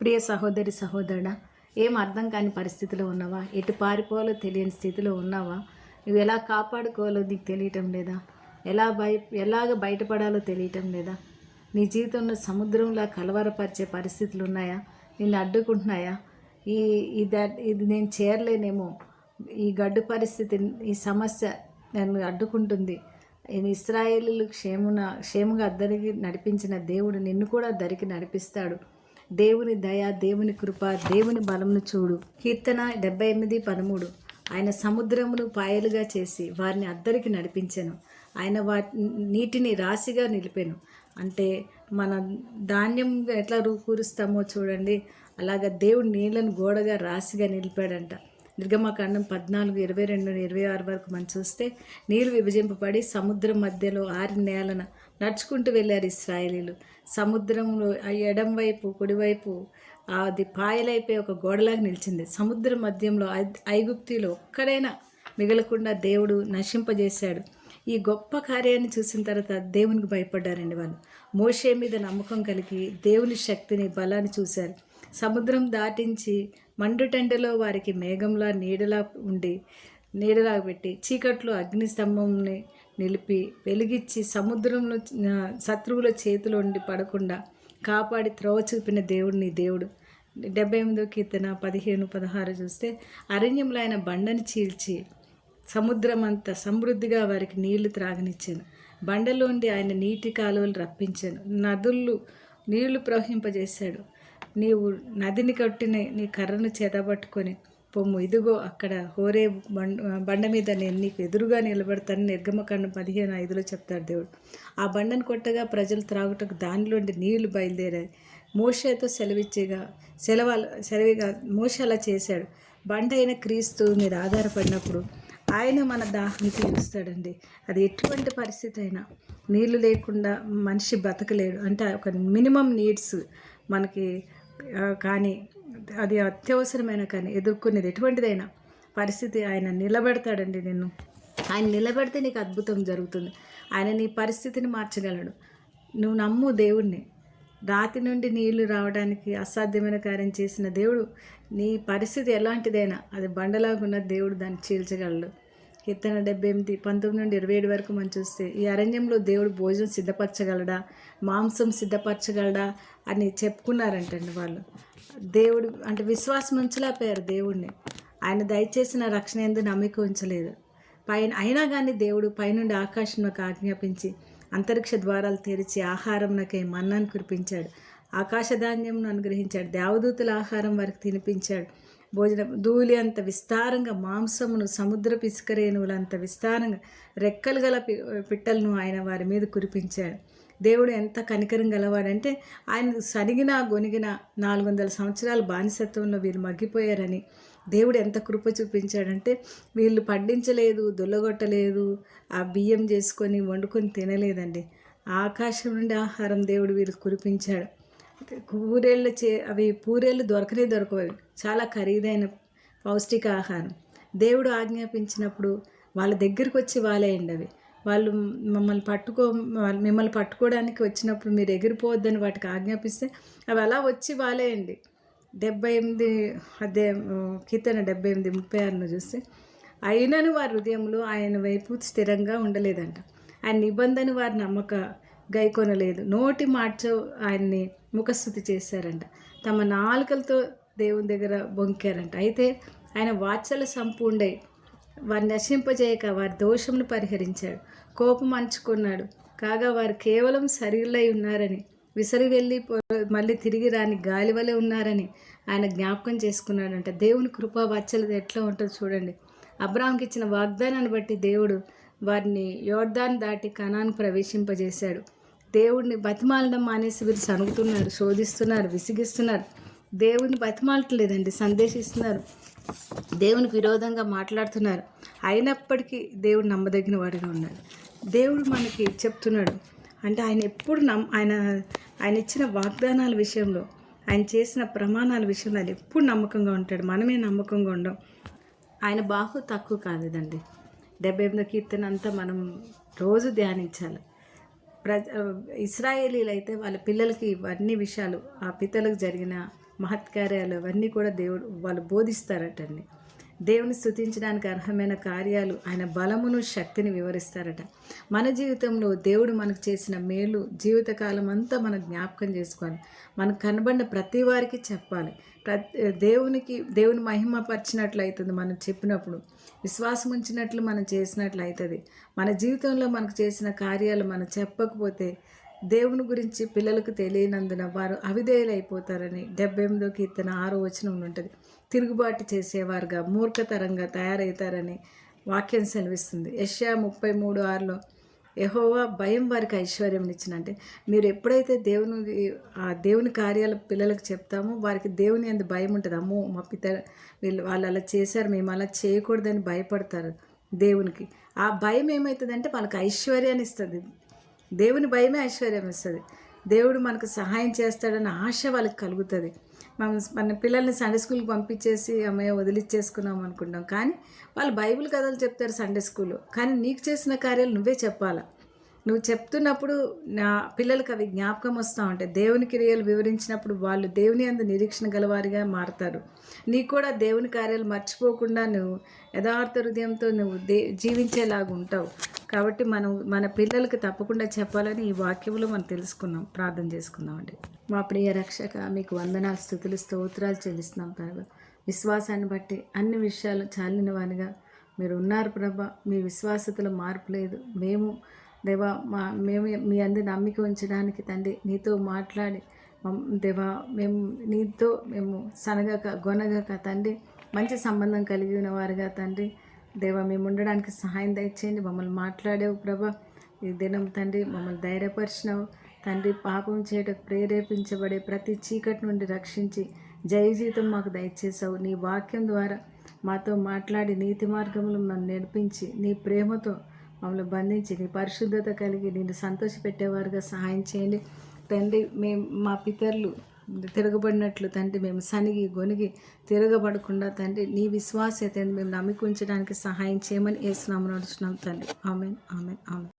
ప్రియ సహోదరి సహోదరుడా ఏం అర్థం కాని పరిస్థితిలో ఉన్నావా? ఎటు పారిపోవాలో తెలియని స్థితిలో ఉన్నావా? నువ్వు ఎలా కాపాడుకోవాలో నీకు తెలియటం లేదా? ఎలా బయ ఎలాగ బయటపడాలో తెలియటం లేదా? నీ జీవితంలో సముద్రంలా కలవరపరిచే పరిస్థితులు ఉన్నాయా? నిన్ను అడ్డుకుంటున్నాయా? ఈ ఇది ఇది నేను చేరలేనేమో. ఈ గడ్డు పరిస్థితి ఈ సమస్య నన్ను అడ్డుకుంటుంది. ఈయన ఇస్రాయేలీలు క్షేమున క్షేమంగా అద్దరికి నడిపించిన దేవుడు నిన్ను కూడా దరికి నడిపిస్తాడు. దేవుని దయ దేవుని కృప దేవుని బలమును చూడు. కీర్తన డెబ్బై ఎనిమిది పదమూడు. ఆయన సముద్రమును పాయలుగా చేసి వారిని అద్దరికి నడిపించాను. ఆయన వా నీటిని రాశిగా నిలిపాను. అంటే మన ధాన్యం ఎట్లా రూకూరుస్తామో చూడండి. అలాగ దేవుడు నీళ్ళను గోడగా రాశిగా నిలిపాడంట. నిర్గమకాండం పద్నాలుగు ఇరవై రెండు ఇరవై ఆరు వరకు మనం చూస్తే నీరు విభజింపబడి సముద్రం మధ్యలో ఆరి నేలన నడుచుకుంటూ వెళ్ళారు ఇస్రాయేలీలు. సముద్రంలో ఆ ఎడం వైపు కుడివైపు అది పాయలైపోయి ఒక గోడలాగా నిలిచింది. సముద్రం మధ్యంలో ఐ- ఐగుప్తిలో ఒక్కడైనా మిగలకుండా దేవుడు నశింపజేశాడు. ఈ గొప్ప కార్యాన్ని చూసిన తర్వాత దేవునికి భయపడ్డారండి వాళ్ళు. మోషే మీద నమ్మకం కలిగి దేవుని శక్తిని బలాన్ని చూశారు. సముద్రం దాటించి మండుటెండలో వారికి మేఘంలా నీడలా ఉండి నీడలా పెట్టి చీకట్లో అగ్ని స్తంభంని నిలిపి వెలిగించి సముద్రంలో శత్రువుల చేతిలో ఉండి పడకుండా కాపాడి త్రోవ చూపిన దేవుడు నీ దేవుడు. డెబ్బై ఎనిమిదో కీర్తన పదిహేను పదహారు చూస్తే అరణ్యంలో ఆయన బండని చీల్చి సముద్రం అంత సమృద్ధిగా వారికి నీళ్ళు త్రాగనిచ్చాను. బండలోండి ఆయన నీటి కాలువలు రప్పించాను. నదులు నీళ్ళు ప్రవహింపజేశాడు. నీవు నదిని కట్టిన నీ కర్రను చేతబట్టుకొని పొమ్ము. ఇదిగో అక్కడ హోరే బండ బండ మీద నేను నీకు ఎదురుగా నిలబడతాను. నిర్గమకాండం పదిహేను ఐదులో చెప్తాడు దేవుడు. ఆ బండను కొట్టగా ప్రజలు త్రాగుటకు దానిలోండి నీళ్ళు బయలుదేరాయి. మోషతో సెలవిచ్చేగా సెలవ సెలవిగా మోష అలా చేశాడు. బండ అయిన క్రీస్తు మీద ఆధారపడినప్పుడు ఆయన మన దాహం తీరుస్తాడండి అది ఎటువంటి పరిస్థితి అయినా నీళ్ళు లేకుండా మనిషి బతకలేడు. అంటే ఒక మినిమం నీడ్స్ మనకి కానీ అది అత్యవసరమైన కానీ ఎదుర్కొనేది ఎటువంటిదైనా పరిస్థితి ఆయన నిలబెడతాడండి నిన్ను. ఆయన నిలబెడితే నీకు అద్భుతం జరుగుతుంది. ఆయన నీ పరిస్థితిని మార్చగలడు. నువ్వు నమ్ము దేవుణ్ణి. రాతి నుండి నీళ్ళు రావడానికి అసాధ్యమైన కార్యం చేసిన దేవుడు నీ పరిస్థితి ఎలాంటిదైనా అది బండలాగున్న దేవుడు దాన్ని చీల్చగలడు. కీర్తన డెబ్బై ఎనిమిది పంతొమ్మిది నుండి ఇరవై ఏడు వరకు మనం చూస్తే ఈ అరణ్యంలో దేవుడు భోజనం సిద్ధపరచగలడా? మాంసం సిద్ధపరచగలడా? అని చెప్పుకున్నారంటండి వాళ్ళు. దేవుడు అంటే విశ్వాసం ఉంచలేకపోయారు దేవుడిని ఆయన దయచేసిన రక్షణ ఎందు నమ్మిక ఉంచలేదు. పైన అయినా కానీ దేవుడు పైనుండి ఆకాశంలోకి ఆజ్ఞాపించి అంతరిక్ష ద్వారాలు తెరిచి ఆహారంనకై మన్నాను కురిపించాడు. ఆకాశధాన్యంను అనుగ్రహించాడు. దేవదూతుల ఆహారం వారికి తినిపించాడు. భోజనం ధూళి అంత విస్తారంగా మాంసమును సముద్ర పిసుకరేణువులంత విస్తారంగా రెక్కలు గల పి- పిట్టలను ఆయన వారి మీద కురిపించాడు. దేవుడు ఎంత కనికరం గలవాడంటే ఆయన సరిగిన గొనిగిన నాలుగు వందల సంవత్సరాల బానిసత్వంలో వీళ్ళు మగ్గిపోయారని దేవుడు ఎంత కృప చూపించాడంటే వీళ్ళు పండించలేదు దొల్లగొట్టలేదు ఆ బియ్యం చేసుకొని వండుకొని తినలేదండి. ఆకాశం నుండి ఆహారం దేవుడు వీళ్ళకి కురిపించాడు. కూరేళ్ళు చే అవి పూరేళ్ళు దొరకనే దొరకవు. చాలా ఖరీదైన పౌష్టిక ఆహారం దేవుడు ఆజ్ఞాపించినప్పుడు వాళ్ళ దగ్గరికి వచ్చి వాలేయండి అవి. వాళ్ళు మమ్మల్ని పట్టుకో మిమ్మల్ని పట్టుకోవడానికి వచ్చినప్పుడు మీరు ఎగిరిపోవద్దని వాటికి ఆజ్ఞాపిస్తే అవి అలా వచ్చి వాలేయండి. డెబ్బై ఎనిమిది అదే కీర్తన డెబ్బై ఎనిమిది ముప్పై ఆరును చూస్తే అయినను వారి హృదయంలో ఆయన వైపు స్థిరంగా ఉండలేదంట. ఆయన నిబంధన వారి నమ్మక గైకొనలేదు. నోటి మార్చో ఆయన్ని ముఖస్థుతి చేశారంట. తమ నాలుకలతో దేవుని దగ్గర బొంకారంట. అయితే ఆయన వాత్సల సంపూండై వారిని నశింపజేయక వారి దోషమును పరిహరించాడు. కోపం అంచుకున్నాడు. కాగా వారు కేవలం శరీరులై ఉన్నారని విసరి వెళ్ళి మళ్ళీ తిరిగి రాని గాలి వలె ఉన్నారని ఆయన జ్ఞాపకం చేసుకున్నాడంట. దేవుని కృపా వాత్సలత ఎట్లా ఉంటుందో చూడండి. అబ్రాహంకి ఇచ్చిన వాగ్దానాన్ని బట్టి దేవుడు వారిని యోర్దాన్ దాటి కణాన్ని ప్రవేశింపజేశాడు. దేవుడిని బతిమాలడం మానేసి వీరు సనుగుతున్నారు శోధిస్తున్నారు విసిగిస్తున్నారు. దేవుడిని బతిమాలట్లేదండి సందేశిస్తున్నారు. దేవునికి విరోధంగా మాట్లాడుతున్నారు. అయినప్పటికీ దేవుడు నమ్మదగిన వాడిగా ఉన్నాడు. దేవుడు మనకి చెప్తున్నాడు. అంటే ఆయన ఎప్పుడు నమ్ ఆయన ఆయన ఇచ్చిన వాగ్దానాల విషయంలో ఆయన చేసిన ప్రమాణాల విషయంలో ఆయన ఎప్పుడు నమ్మకంగా ఉంటాడు. మనమే నమ్మకంగా ఉండం. ఆయన బాహు తక్కువ కాలేదండి. డెబ్బై ఎనిమిదో కీర్తన అంతా మనం రోజు ధ్యానించాలి. ప్రజ ఇస్రాయేలీలు అయితే వాళ్ళ పిల్లలకి ఇవన్నీ విషయాలు ఆ పితలకు జరిగిన మహత్కార్యాలు అవన్నీ కూడా దేవుడు వాళ్ళు బోధిస్తారటండి. దేవుని స్థుతించడానికి అర్హమైన కార్యాలు ఆయన బలమును శక్తిని వివరిస్తారట. మన జీవితంలో దేవుడు మనకు చేసిన మేలు జీవితకాలం అంతా మనం జ్ఞాపకం చేసుకోవాలి. మనకు కనబడిన ప్రతి వారికి చెప్పాలి. ప్రతి దేవునికి దేవుని మహిమ పరిచినట్లు అవుతుంది మనం చెప్పినప్పుడు. విశ్వాసం ఉంచినట్లు మనం చేసినట్లు అవుతుంది. మన జీవితంలో మనకు చేసిన కార్యాలు మనం చెప్పకపోతే దేవుని గురించి పిల్లలకు తెలియనందున వారు అవిధేయులైపోతారని డెబ్బై ఎనిమిదో కీర్తన ఆరో వచనం ఉంటుంది తిరుగుబాటు చేసేవారుగా మూర్ఖతరంగా తయారవుతారని వాక్యం సెలవిస్తుంది. యష్యా ముప్పై మూడు ఆరులో యహోవా భయం వారికి ఐశ్వర్యం ఇచ్చినంటే మీరు ఎప్పుడైతే దేవుని ఆ దేవుని కార్యాలు పిల్లలకు చెప్తామో వారికి దేవుని అందు భయం ఉంటుంది. అమ్మో మా పిత వీళ్ళు వాళ్ళు అలా చేశారు మేము అలా చేయకూడదని భయపడతారు దేవునికి. ఆ భయం ఏమవుతుందంటే వాళ్ళకి ఐశ్వర్యాన్ని ఇస్తుంది. దేవుని భయమే ఐశ్వర్యం ఇస్తుంది. దేవుడు మనకు సహాయం చేస్తాడన్న ఆశ వాళ్ళకి కలుగుతుంది. మనం మన పిల్లల్ని సండే స్కూల్కి పంపించేసి అమ్మాయి వదిలిచ్చేసుకున్నాం అనుకుంటాం. కానీ వాళ్ళు బైబిల్ కథలు చెప్తారు సండే స్కూల్లో కానీ నీకు చేసిన కార్యాలు నువ్వే చెప్పాలా? నువ్వు చెప్తున్నప్పుడు నా పిల్లలకి అవి జ్ఞాపకం వస్తూ ఉంటాయి దేవుని క్రియలు వివరించినప్పుడు వాళ్ళు దేవుని అందు నిరీక్షణ గలవారిగా మారుతారు. నీకు కూడా దేవుని కార్యాలు మర్చిపోకుండా నువ్వు యథార్థ హృదయంతో నువ్వు దే జీవించేలాగా ఉంటావు. కాబట్టి మనం మన పిల్లలకు తప్పకుండా చెప్పాలని ఈ వాక్యంలో మనం తెలుసుకున్నాం. ప్రార్థన చేసుకుందామండి మా ప్రియ రక్షక మీకు వందనాలు స్థుతులు స్తోత్రాలు చెల్లిస్తున్నాం ప్రభా. విశ్వాసాన్ని బట్టి అన్ని విషయాలు చాలినవానిగా మీరు ఉన్నారు ప్రభా. మీ విశ్వాసతలో మార్పు లేదు. మేము దేవా మా మేము మీ అందు నమ్మిక ఉంచడానికి తండ్రి నీతో మాట్లాడి దేవా మేము నీతో మేము సనగక గొనగక తండ్రి మంచి సంబంధం కలిగిన వారుగా తండ్రి. దేవా మేము ఉండడానికి సహాయం దయచేయండి మమ్మల్ని మాట్లాడేవు ప్రభా. ఈ దినం తండ్రి మమ్మల్ని ధైర్యపరిచినావు. తండ్రి పాపం చేయటకు ప్రేరేపించబడే ప్రతి చీకటి నుండి రక్షించి జయ జీతం మాకు దయచేసావు నీ వాక్యం ద్వారా మాతో మాట్లాడి నీతి మార్గములు నన్ను నడిపించి నీ ప్రేమతో మమ్మల్ని బంధించి నీ పరిశుద్ధత కలిగి నేను సంతోషపెట్టేవారుగా సహాయం చేయండి. తండ్రి మేము మా పితరులు తిరగబడినట్లు తండ్రి మేము సనిగి గొనిగి తిరగబడకుండా తండ్రి నీ విశ్వాసత మేము నమ్మికుంచడానికి సహాయం చేయమని వేస్తున్నాము నడుచున్నాం తండ్రి. Amen amen amen.